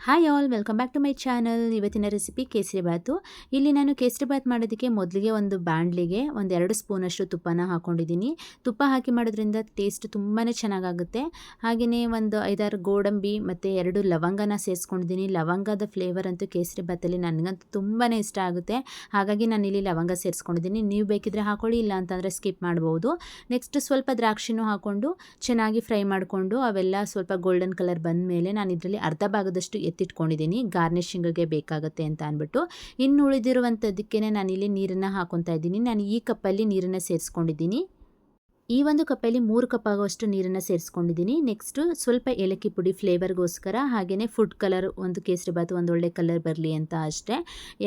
Hi all welcome back to my channel ಇವತ್ತಿನ recipe kesari bath ಇಲ್ಲಿ ನಾನು ಕೇಸರಿ ಬಾತ್ ಮಾಡೋದಕ್ಕೆ ಮೊದಲಿಗೆ ಒಂದು ಬಾಣಲಿಗೆ ಒಂದು ಎರಡು ಸ್ಪೂನಷ್ಟು ತುಪ್ಪನ ಹಾಕ್ಕೊಂಡಿದ್ದೀನಿ ತುಪ್ಪ ಹಾಕಿ ಮಾಡೋದ್ರಿಂದ ಟೇಸ್ಟ್ ತುಂಬಾ ಚೆನ್ನಾಗಾಗುತ್ತೆ. ಹಾಗೆಯೇ ಒಂದು ಐದಾರು ಗೋಡಂಬಿ ಮತ್ತು ಎರಡು ಲವಂಗನ ಸೇರಿಸ್ಕೊಂಡಿದ್ದೀನಿ. ಲವಂಗದ ಫ್ಲೇವರ್ ಅಂತೂ ಕೇಸರಿ ಬಾತಲ್ಲಿ ನನಗಂತೂ ತುಂಬಾ ಇಷ್ಟ ಆಗುತ್ತೆ. ಹಾಗಾಗಿ ನಾನು ಇಲ್ಲಿ ಲವಂಗ ಸೇರಿಸ್ಕೊಂಡಿದ್ದೀನಿ. ನೀವು ಬೇಕಿದ್ರೆ ಹಾಕೊಳ್ಳಿ ಇಲ್ಲ ಅಂತಂದರೆ ಸ್ಕಿಪ್ ಮಾಡ್ಬೋದು. ನೆಕ್ಸ್ಟ್ ಸ್ವಲ್ಪ ದ್ರಾಕ್ಷಿನೂ ಹಾಕ್ಕೊಂಡು ಚೆನ್ನಾಗಿ ಫ್ರೈ ಮಾಡಿಕೊಂಡು ಅವೆಲ್ಲ ಸ್ವಲ್ಪ ಗೋಲ್ಡನ್ ಕಲರ್ ಬಂದ ಮೇಲೆ ನಾನು ಇದರಲ್ಲಿ ಅರ್ಧ ಭಾಗದಷ್ಟು ಎತ್ತಿಟ್ಕೊಂಡಿದ್ದೀನಿ. ಗಾರ್ನಿಷಿಂಗ್ಗೆ ಬೇಕಾಗುತ್ತೆ ಅಂತ ಅಂದ್ಬಿಟ್ಟು. ಇನ್ನು ಉಳಿದಿರುವಂಥದ್ದಕ್ಕೆ ಇಲ್ಲಿ ನೀರನ್ನು ಹಾಕೊತಾ ಇದ್ದೀನಿ. ನಾನು ಈ ಕಪ್ಪಲ್ಲಿ ನೀರನ್ನು ಸೇರಿಸ್ಕೊಂಡಿದ್ದೀನಿ. ಈ ಒಂದು ಕಪ್ಪಲ್ಲಿ ಮೂರು ಕಪ್ ಆಗುವಷ್ಟು ನೀರನ್ನು ಸೇರಿಸ್ಕೊಂಡಿದ್ದೀನಿ. ನೆಕ್ಸ್ಟು ಸ್ವಲ್ಪ ಏಲಕ್ಕಿ ಪುಡಿ ಫ್ಲೇವರ್ಗೋಸ್ಕರ ಹಾಗೆಯೇ ಫುಡ್ ಕಲರ್ ಒಂದು ಕೇಸರಿ ಬಾತು, ಒಂದು ಒಳ್ಳೆ ಕಲರ್ ಬರಲಿ ಅಂತ ಅಷ್ಟೇ.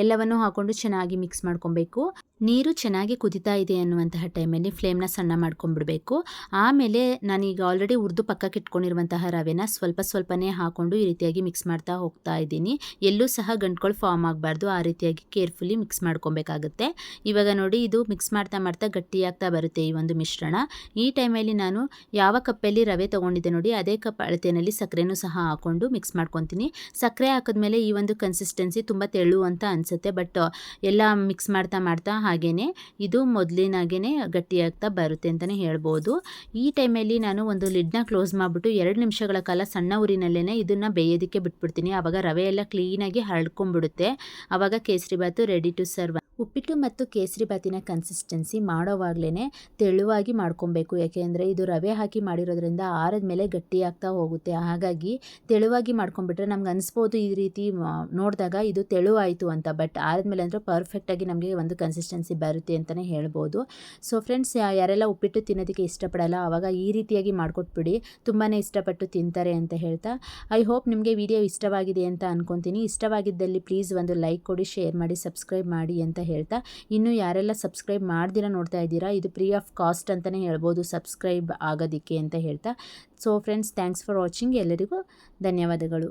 ಎಲ್ಲವನ್ನು ಹಾಕ್ಕೊಂಡು ಚೆನ್ನಾಗಿ ಮಿಕ್ಸ್ ಮಾಡ್ಕೊಬೇಕು. ನೀರು ಚೆನ್ನಾಗಿ ಕುದಿತಾ ಇದೆ ಅನ್ನುವಂತಹ ಟೈಮಲ್ಲಿ ಫ್ಲೇಮ್ನ ಸಣ್ಣ ಮಾಡ್ಕೊಂಡ್ಬಿಡ್ಬೇಕು. ಆಮೇಲೆ ನಾನೀಗ ಆಲ್ರೆಡಿ ಉರ್ದು ಪಕ್ಕಕ್ಕೆ ಇಟ್ಕೊಂಡಿರುವಂತಹ ರವೆನ ಸ್ವಲ್ಪ ಸ್ವಲ್ಪನೇ ಹಾಕ್ಕೊಂಡು ಈ ರೀತಿಯಾಗಿ ಮಿಕ್ಸ್ ಮಾಡ್ತಾ ಹೋಗ್ತಾ ಇದ್ದೀನಿ. ಎಲ್ಲೂ ಸಹ ಗಂಟ್ಗಳು ಫಾರ್ಮ್ ಆಗಬಾರ್ದು. ಆ ರೀತಿಯಾಗಿ ಕೇರ್ಫುಲಿ ಮಿಕ್ಸ್ ಮಾಡ್ಕೊಬೇಕಾಗುತ್ತೆ. ಇವಾಗ ನೋಡಿ, ಇದು ಮಿಕ್ಸ್ ಮಾಡ್ತಾ ಮಾಡ್ತಾ ಗಟ್ಟಿಯಾಗ್ತಾ ಬರುತ್ತೆ ಈ ಒಂದು ಮಿಶ್ರಣ. ಈ ಟೈಮಲ್ಲಿ ನಾನು ಯಾವ ಕಪ್ಪಲ್ಲಿ ರವೆ ತೊಗೊಂಡಿದ್ದೆ ನೋಡಿ, ಅದೇ ಕಪ್ ಅಳತೆಯಲ್ಲಿ ಸಕ್ಕರೆನೂ ಸಹ ಹಾಕ್ಕೊಂಡು ಮಿಕ್ಸ್ ಮಾಡ್ಕೊತೀನಿ. ಸಕ್ಕರೆ ಹಾಕಿದ್ಮೇಲೆ ಈ ಒಂದು ಕನ್ಸಿಸ್ಟೆನ್ಸಿ ತುಂಬ ತೆಳು ಅಂತ ಅನಿಸುತ್ತೆ ಬಟ್ ಎಲ್ಲ ಮಿಕ್ಸ್ ಮಾಡ್ತಾ ಮಾಡ್ತಾ ಹಾಗೇ ಇದು ಮೊದಲಿನಾಗೇ ಗಟ್ಟಿಯಾಗ್ತಾ ಬರುತ್ತೆ ಅಂತಲೇ ಹೇಳ್ಬೋದು. ಈ ಟೈಮಲ್ಲಿ ನಾನು ಒಂದು ಲಿಡ್ನ ಕ್ಲೋಸ್ ಮಾಡಿಬಿಟ್ಟು ಎರಡು ನಿಮಿಷಗಳ ಕಾಲ ಸಣ್ಣ ಊರಿನಲ್ಲೇ ಇದನ್ನು ಬೇಯೋದಕ್ಕೆ ಬಿಟ್ಬಿಡ್ತೀನಿ. ಆವಾಗ ರವೆ ಎಲ್ಲ ಕ್ಲೀನಾಗಿ ಹರಡ್ಕೊಂಡ್ಬಿಡುತ್ತೆ. ಆವಾಗ kesari bath ready to serve uppittu ಮತ್ತು ಕೇಸರಿ ಬಾತಿನ ಕನ್ಸಿಸ್ಟೆನ್ಸಿ ಮಾಡೋವಾಗಲೇ ತೆಳುವಾಗಿ ಮಾಡ್ಕೊಬೇಕು. ಯಾಕೆಂದರೆ ಇದು ರವೆ ಹಾಕಿ ಮಾಡಿರೋದ್ರಿಂದ ಆರದ ಮೇಲೆ ಗಟ್ಟಿಯಾಗ್ತಾ ಹೋಗುತ್ತೆ. ಹಾಗಾಗಿ ತೆಳುವಾಗಿ ಮಾಡ್ಕೊಂಬಿಟ್ರೆ ನಮ್ಗೆ ಅನಿಸ್ಬೋದು ಈ ರೀತಿ ನೋಡಿದಾಗ ಇದು ತೆಳುವಾಯಿತು ಅಂತ. ಬಟ್ ಆರದ ಮೇಲೆ ಅಂದರೆ ಪರ್ಫೆಕ್ಟಾಗಿ ನಮಗೆ ಒಂದು ಕನ್ಸಿಸ್ಟೆನ್ಸಿ ಬರುತ್ತೆ ಅಂತಲೇ ಹೇಳ್ಬೋದು. ಸೊ ಫ್ರೆಂಡ್ಸ್ ಯಾರೆಲ್ಲ ಉಪ್ಪಿಟ್ಟು ತಿನ್ನೋದಕ್ಕೆ ಇಷ್ಟಪಡಲ್ಲ ಆವಾಗ ಈ ರೀತಿಯಾಗಿ ಮಾಡಿಕೊಟ್ಬಿಡಿ. ತುಂಬಾ ಇಷ್ಟಪಟ್ಟು ತಿಂತಾರೆ ಅಂತ ಹೇಳ್ತಾ. ಐ ಹೋಪ್ ನಿಮಗೆ ವಿಡಿಯೋ ಇಷ್ಟವಾಗಿದೆ ಅಂತ ಅನ್ಕೊತೀನಿ. ಇಷ್ಟವಾಗಿದ್ದಲ್ಲಿ ಪ್ಲೀಸ್ ಒಂದು ಲೈಕ್ ಕೊಡಿ ಶೇರ್ ಮಾಡಿ ಸಬ್ಸ್ಕ್ರೈಬ್ ಮಾಡಿ ಅಂತ ಹೇಳ್ತಾ, ಇನ್ನು ಯಾರೆಲ್ಲ ಸಬ್ಸ್ಕ್ರೈಬ್ ಮಾಡ್ದಿರ ನೋಡ್ತಾ ಇದ್ದೀರಾ, ಇದು ಫ್ರೀ ಆಫ್ ಕಾಸ್ಟ್ ಅಂತಲೇ ಹೇಳ್ಬೋದು, ಸಬ್ಸ್ಕ್ರೈಬ್ ಆಗೋದಕ್ಕೆ ಅಂತ ಹೇಳ್ತಾ. So friends thanks for watching ಎಲ್ಲರಿಗೂ ಧನ್ಯವಾದಗಳು.